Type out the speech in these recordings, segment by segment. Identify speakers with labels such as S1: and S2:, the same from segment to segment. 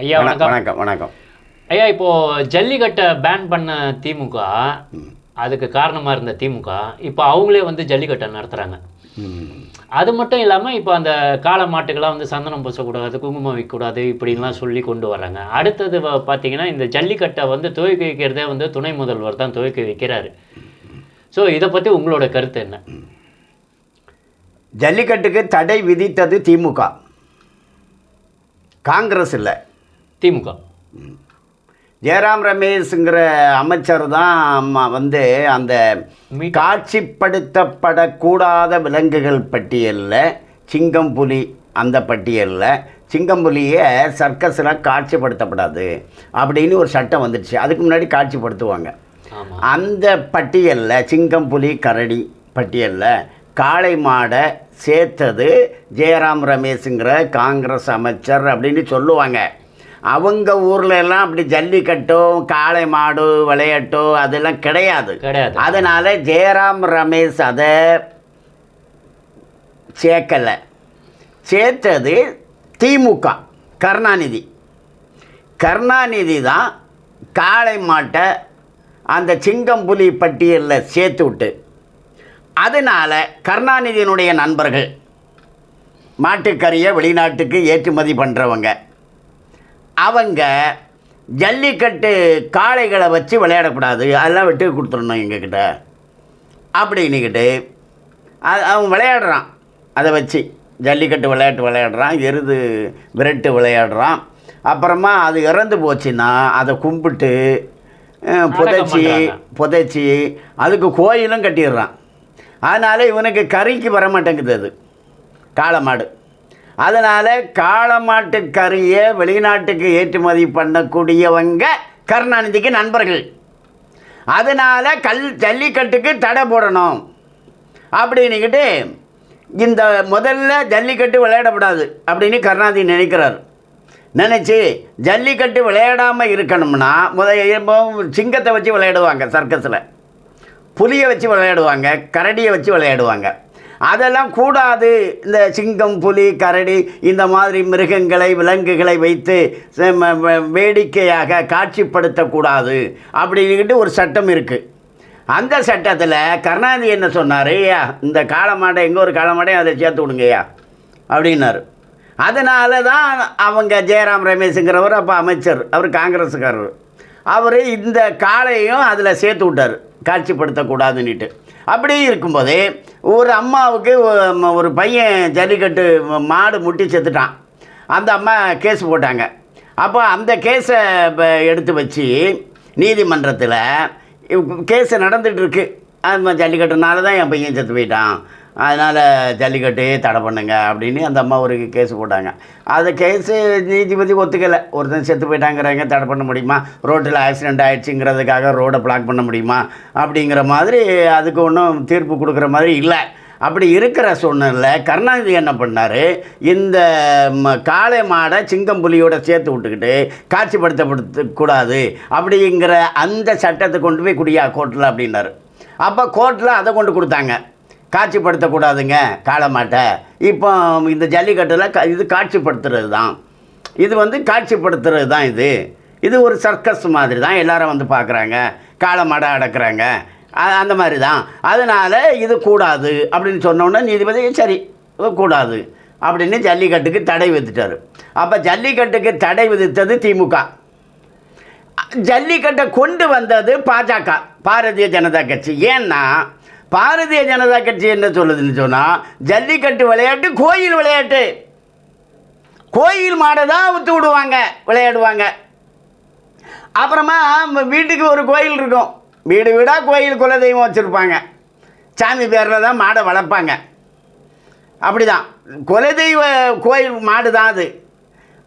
S1: ஐயா
S2: வணக்கம்.
S1: வணக்கம்
S2: வணக்கம்.
S1: ஐயா இப்போ ஜல்லிக்கட்டை பேன் பண்ண திமுக அதுக்கு காரணமா இருந்த திமுக இப்போ அவங்களே வந்து ஜல்லிக்கட்டை நடத்துறாங்க.
S2: ம்.
S1: அது மட்டும் இல்லாம இப்போ அந்த காளை மாட்டுக்கெல்லாம் வந்து சந்தனம் பூசக்கூடாது குங்குமம் வைக்கக்கூடாது இப்படின்லாம் சொல்லி கொண்டு வர்றாங்க அடுத்தது பார்த்தீங்கன்னா இந்த ஜல்லிக்கட்டை வந்து துவக்கி வைக்கிறதே வந்து துணை முதல்வர் தான் துவக்கி வைக்கிறாரு. ஸோ இதை பத்தி உங்களோட கருத்து என்ன?
S2: ஜல்லிக்கட்டுக்கு தடை விதித்தது திமுக. காங்கிரஸ் இல்லை.
S1: திமுக.
S2: ஜெயராம் ரமேஷுங்கிற அமைச்சர் தான் வந்து அந்த காட்சிப்படுத்தப்படக்கூடாத விலங்குகள் பட்டியலில் சிங்கம் புலி அந்த பட்டியலில் சிங்கம் புலியை சர்க்கஸில் காட்சிப்படுத்தப்படாது அப்படின்னு ஒரு சட்டம் வந்துடுச்சு. அதுக்கு முன்னாடி காட்சிப்படுத்துவாங்க. அந்த பட்டியலில் சிங்கம் புலி கரடி பட்டியலில் காளை மாடை சேர்த்தது ஜெயராம் ரமேஷுங்கிற காங்கிரஸ் அமைச்சர் அப்படின்னு சொல்லுவாங்க. அவங்க ஊர்ல எல்லாம் அப்படி ஜல்லிக்கட்டோ காளை மாடு விளையாட்டோ அதெல்லாம் கிடையாது.
S1: கிடையாது.
S2: அதனால் ஜெயராம் ரமேஷ் அதை சேர்க்கலை. சேர்த்தது திமுக கருணாநிதி. கருணாநிதி தான் காளை மாட்டை அந்த சிங்கம் புலி பட்டியலில் சேர்த்து விட்டு. அதனால் கருணாநிதியினுடைய நண்பர்கள் மாட்டுக்கறியை வெளிநாட்டுக்கு ஏற்றுமதி பண்ணுறவங்க அவங்க ஜல்லிக்கட்டு காளைகளை வச்சு விளையாடக்கூடாது. அதெல்லாம் விட்டு கொடுத்துடணும் எங்ககிட்ட. அப்படின்னுக்கிட்டு அது அவன் விளையாடுறான். அதை வச்சு ஜல்லிக்கட்டு விளையாட்டு விளையாடுறான் எருது விரட்டு விளையாடுறான். அப்புறமா அது இறந்து போச்சுன்னா அதை கும்பிட்டு புதைச்சி. புதைச்சி அதுக்கு கோயிலும் கட்டிடுறான். அதனால் இவனுக்கு கறிக்கு வர மாட்டேங்குது அது. காளை மாடு. அதனால் காளமாட்டு கறியை வெளிநாட்டுக்கு ஏற்றுமதி பண்ணக்கூடியவங்க கருணாநிதிக்கு நண்பர்கள். அதனால் கல் ஜல்லிக்கட்டுக்கு தடை போடணும். அப்படின்னுக்கிட்டு இந்த முதல்ல ஜல்லிக்கட்டு விளையாடக்கூடாது அப்படின்னு கருணாநிதி நினைக்கிறார். நினச்சி ஜல்லிக்கட்டு விளையாடாமல் இருக்கணும்னா முத சிங்கத்தை வச்சு விளையாடுவாங்க சர்க்கஸில். புலியை வச்சு விளையாடுவாங்க கரடியை வச்சு விளையாடுவாங்க. அதெல்லாம் கூடாது. இந்த சிங்கம் புலி கரடி இந்த மாதிரி மிருகங்களை விலங்குகளை வைத்து வேடிக்கையாக காட்சிப்படுத்தக்கூடாது அப்படின்னுக்கிட்டு ஒரு சட்டம் இருக்குது அந்த சட்டத்தில் கருணாநிதி என்ன சொன்னார்? ஐயா இந்த காலமாடை எங்கே ஒரு காளமாடை அதை சேர்த்து விடுங்கய்யா அப்படின்னாரு. அதனால தான் அவங்க ஜெயராம் ரமேஷுங்கிறவர் அப்போ அமைச்சர் அவர் காங்கிரஸுக்காரர் அவர் இந்த காளையும் அதில் சேர்த்து விட்டார். காட்சிப்படுத்தக்கூடாதுன்னுட்டு அப்படி இருக்கும்போது ஒரு அம்மாவுக்கு ஒரு பையன் ஜல்லிக்கட்டு மாடு முட்டி செத்துட்டான். அந்த அம்மா கேஸ் போட்டாங்க. அப்போ அந்த கேஸை எடுத்து வச்சு நீதிமன்றத்தில் கேஸ் நடந்துகிட்ருக்கு இருக்கு. அது ஜல்லிக்கட்டுனால தான் என் பையன் செத்து போயிட்டான். அதனால் ஜல்லிக்கட்டு தடை பண்ணுங்க அப்படின்னு அந்த அம்மா ஒரு கேஸ் போட்டாங்க. அந்த கேஸு நீதிபதி ஒத்துக்கலை. ஒருத்தன் செத்து போயிட்டாங்கிறாங்க தடை பண்ண முடியுமா? ரோட்டில் ஆக்சிடெண்ட் ஆகிடுச்சுங்கிறதுக்காக ரோடை பிளாக் பண்ண முடியுமா? அப்படிங்கிற மாதிரி அதுக்கு ஒன்றும் தீர்ப்பு கொடுக்குற மாதிரி இல்லை. அப்படி இருக்கிற சூழ்நிலை கருணாநிதி என்ன பண்ணார்? இந்த ம- காளை மாடை சிங்கம் புலியோட சேர்த்து விட்டுக்கிட்டு காட்சிப்படுத்தப்படுத்தக்கூடாது அப்படிங்கிற அந்த சட்டத்தை கொண்டு போய் குடியா கோர்ட்டில் அப்படின்னாரு. அப்போ கோர்ட்டில் அதை கொண்டு கொடுத்தாங்க. காட்சிப்படுத்தக்கூடாதுங்க. காளை மாட்டை இப்போ இந்த ஜல்லிக்கட்டில் க இது காட்சிப்படுத்துறது தான் இது வந்து காட்சிப்படுத்துறது தான் இது. இது ஒரு சர்க்கஸ் மாதிரி தான் எல்லாரும் வந்து பார்க்குறாங்க காளை மாடை அந்த மாதிரி தான் அதனால் இது கூடாது அப்படின்னு சொன்னோன்னே நீதிபதி சரி கூடாது அப்படின்னு ஜல்லிக்கட்டுக்கு தடை விதித்தார் அப்போ ஜல்லிக்கட்டுக்கு தடை விதித்தது திமுக. ஜல்லிக்கட்டை கொண்டு வந்தது பாஜக பாரதிய ஜனதா கட்சி. ஏன்னா பாரதிய ஜனதா கட்சி என்ன சொல்லுதுன்னு சொன்னால் ஜல்லிக்கட்டு விளையாட்டு கோயில் விளையாட்டு. கோயில் மாடை தான் விற்று விடுவாங்க விளையாடுவாங்க. அப்புறமா வீட்டுக்கு ஒரு கோயில் இருக்கும். வீடு வீடாக கோயில் குலதெய்வம் வச்சுருப்பாங்க. சாமி பேரில் தான் மாடை வளர்ப்பாங்க. அப்படிதான். குலதெய்வ கோயில் மாடு தான் அது.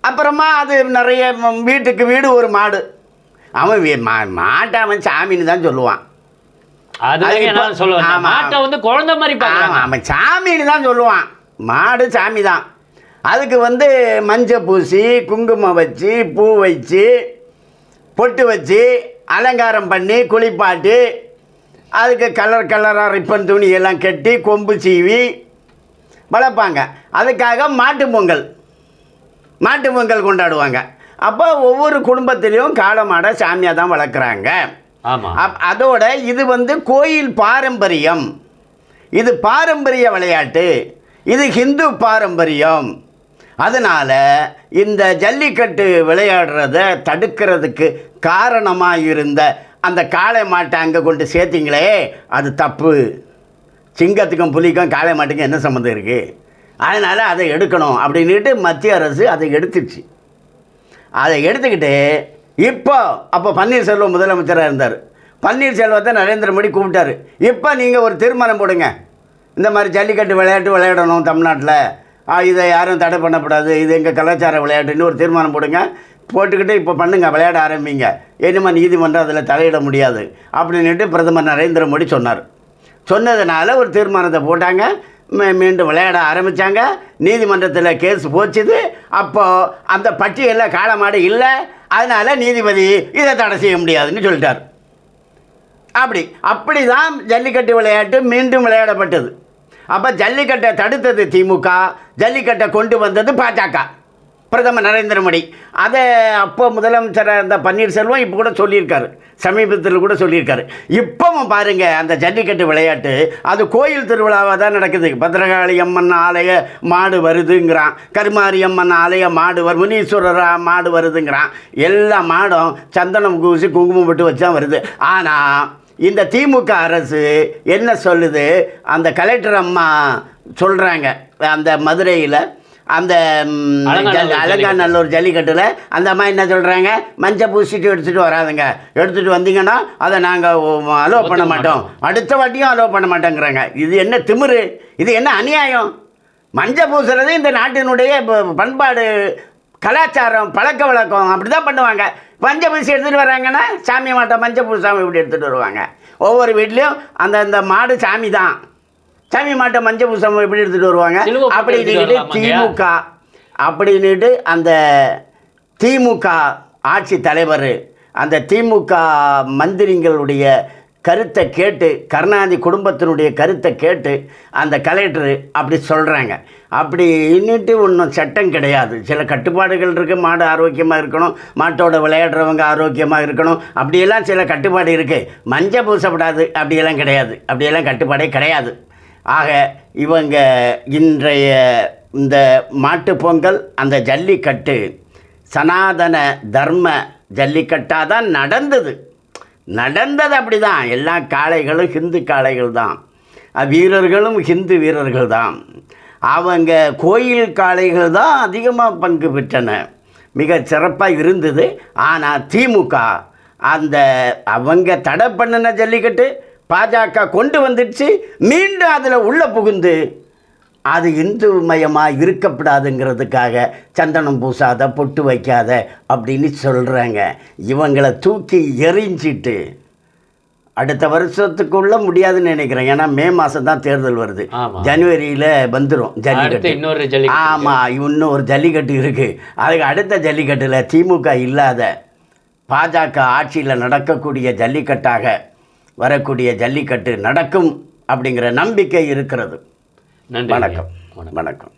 S2: அப்புறமா அது நிறைய வீட்டுக்கு வீடு ஒரு மாடு. அவன் மா மாட்டை அவன் சாமின்னு தான் சொல்லுவான்.
S1: அது
S2: அது
S1: என்ன
S2: இப்போ-
S1: சொல்லுவாங்க
S2: ஆமா.
S1: மாட்டை வந்து குழந்தை மாதிரி
S2: அவன் சாமின்னு தான் சொல்லுவான். மாடு சாமி தான் அதுக்கு வந்து மஞ்சள் பூசி குங்குமம் வச்சு பூ வச்சு பொட்டு வச்சு அலங்காரம் பண்ணி குளிப்பாட்டி அதுக்கு கலர் கலராக ரிப்பன் துணி எல்லாம் கட்டி கொம்பு சீவி வளர்ப்பாங்க. அதுக்காக மாட்டு பொங்கல். மாட்டு பொங்கல் கொண்டாடுவாங்க. அப்போ ஒவ்வொரு குடும்பத்திலையும் காளை மாடை சாமியாக தான் வளர்க்குறாங்க. அதோட இது வந்து கோயில் பாரம்பரியம். இது பாரம்பரிய விளையாட்டு. இது ஹிந்து பாரம்பரியம். அதனால் இந்த ஜல்லிக்கட்டு விளையாடுறத தடுக்கிறதுக்கு காரணமாக இருந்த அந்த காளை மாட்டை அங்கே கொண்டு சேர்த்திங்களே அது தப்பு. சிங்கத்துக்கும் புலிக்கும் காளை மாட்டுக்கும் என்ன சம்மந்தம் இருக்குது அதனால் அதை எடுக்கணும் அப்படின்ட்டு மத்திய அரசு அதை எடுத்துச்சு. அதை எடுத்துக்கிட்டு இப்போ அப்போ பன்னீர்செல்வம் முதலமைச்சராக இருந்தார். பன்னீர்செல்வத்தை நரேந்திர மோடி கூப்பிட்டாரு. இப்போ நீங்கள் ஒரு தீர்மானம் போடுங்க. இந்த மாதிரி ஜல்லிக்கட்டு விளையாட்டு விளையாடணும் தமிழ்நாட்டில். இதை யாரும் தடை பண்ணக்கூடாது. இது எங்கள் கலாச்சார விளையாட்டுன்னு ஒரு தீர்மானம் போடுங்க. போட்டுக்கிட்டு இப்போ பண்ணுங்கள் விளையாட ஆரம்பிங்க. என்னமா நீதிமன்றம் அதில் தலையிட முடியாது. அப்படின்னுட்டு பிரதமர் நரேந்திர மோடி சொன்னார். சொன்னதுனால ஒரு தீர்மானத்தை போட்டாங்க. மீண்டும் விளையாட ஆரம்பித்தாங்க நீதிமன்றத்தில் கேஸ் போச்சுது. அப்போது அந்த பட்டியலில் காலமாடு இல்லை. அதனால் நீதிபதி இதை தடை செய்ய முடியாதுன்னு சொல்லிட்டார். அப்படி அப்படி தான் ஜல்லிக்கட்டு விளையாட்டு மீண்டும் விளையாடப்பட்டது. அப்போ ஜல்லிக்கட்டை தடுத்தது திமுக ஜல்லிக்கட்டை கொண்டு வந்தது பாஜக. பிரதமர் நரேந்திர மோடி. அதை அப்போ முதலமைச்சராக இருந்த பன்னீர்செல்வம் இப்போ கூட சொல்லியிருக்காரு. சமீபத்தில் கூட சொல்லியிருக்காரு. இப்போவும் பாருங்கள் அந்த ஜல்லிக்கட்டு விளையாட்டு அது கோயில் திருவிழாவாக தான் நடக்குது. பத்ரகாளி அம்மன் ஆலய மாடு வருதுங்கிறான். கருமாரி அம்மன் ஆலய மாடு வரு முனீஸ்வரர் மாடு வருதுங்கிறான். எல்லா மாடும் சந்தனம் கூசி குங்குமம் விட்டு வச்சு வருது. ஆனால் இந்த திமுக அரசு என்ன சொல்லுது? அந்த கலெக்டர் அம்மா சொல்கிறாங்க அந்த மதுரையில் அந்த
S1: அலங்காநல்லூர்
S2: ஜல்லி- அலங்காநல்லூர் ஜல்லிக்கட்டில் அந்த அம்மா என்ன சொல்கிறாங்க மஞ்சள் பூசிட்டு எடுத்துகிட்டு வராதுங்க. எடுத்துகிட்டு வந்தீங்கன்னா அதை நாங்கள் அலோவ் பண்ண மாட்டோம். அடுத்த வாட்டியும் அலோவ் பண்ண மாட்டோங்கிறாங்க. இது என்ன திமிரு? இது என்ன அநியாயம்? மஞ்சள் பூசுறது இந்த நாட்டினுடைய பண்பாடு கலாச்சாரம் பழக்க வழக்கம். அப்படி தான் பண்ணுவாங்க. மஞ்சள் பூசி எடுத்துகிட்டு வராங்கன்னா சாமி மாட்டை மஞ்சள் பூசாமி இப்படி எடுத்துகிட்டு வருவாங்க. ஒவ்வொரு வீட்லேயும் அந்த அந்த மாடு சாமி தான் சாமி மாட்டை மஞ்சள் பூசாம எப்படி எடுத்துகிட்டு வருவாங்க? அப்படின்னுட்டு? திமுக அப்படின்னுட்டு அந்த திமுக ஆட்சி தலைவர் அந்த திமுக மந்திரிங்களுடைய கருத்தை கேட்டு கருணாநிதி குடும்பத்தினுடைய கருத்தை கேட்டு அந்த கலெக்டர் அப்படி சொல்கிறாங்க அப்படி இன்னிட்டு ஒன்றும் சட்டம் கிடையாது. சில கட்டுப்பாடுகள் இருக்குது மாடு ஆரோக்கியமாக இருக்கணும். மாட்டோட விளையாடுறவங்க ஆரோக்கியமாக இருக்கணும். அப்படியெல்லாம் சில கட்டுப்பாடு இருக்குது மஞ்சள் பூசப்படாது அப்படியெல்லாம் கிடையாது. அப்படியெல்லாம் கட்டுப்பாடே கிடையாது. ஆக இவங்க இன்றைய இந்த மாட்டு பொங்கல் அந்த ஜல்லிக்கட்டு சனாதன தர்ம ஜல்லிக்கட்டாக தான் நடந்தது. நடந்தது அப்படி தான் எல்லா காளைகளும் ஹிந்து காளைகள் தான். வீரர்களும் ஹிந்து வீரர்கள் தான். அவங்க கோயில் காளைகள் தான் அதிகமாக பங்கு பெற்றன. மிக சிறப்பாக இருந்தது. ஆனால் திமுக அந்த அவங்க தடை பண்ணின ஜல்லிக்கட்டு பாஜக கொண்டு வந்துடுச்சு மீண்டும் அதில் உள்ள புகுந்து அது இந்து மயமாக இருக்கப்படாதுங்கிறதுக்காக சந்தனம் பூசாத பொட்டு வைக்காத அப்படின்னு சொல்கிறாங்க இவங்களை தூக்கி எறிஞ்சிட்டு அடுத்த வருஷத்துக்குள்ள முடியாதுன்னு நினைக்கிறேன். ஏன்னா மே மாதம் தான் தேர்தல் வருது. ஜனவரியில் வந்துடும் ஜல்லிக்கட்டு.
S1: இன்னொரு ஜல்லிக்கட்டு
S2: ஆமாம் இன்னும் ஒரு ஜல்லிக்கட்டு இருக்குது அதுக்கு அடுத்த ஜல்லிக்கட்டில் திமுக இல்லாத பாஜக ஆட்சியில் நடக்கக்கூடிய ஜல்லிக்கட்டாக வரக்கூடிய ஜல்லிக்கட்டு நடக்கும் அப்படிங்கிற நம்பிக்கை இருக்கிறது.
S1: வணக்கம்.
S2: வணக்கம்.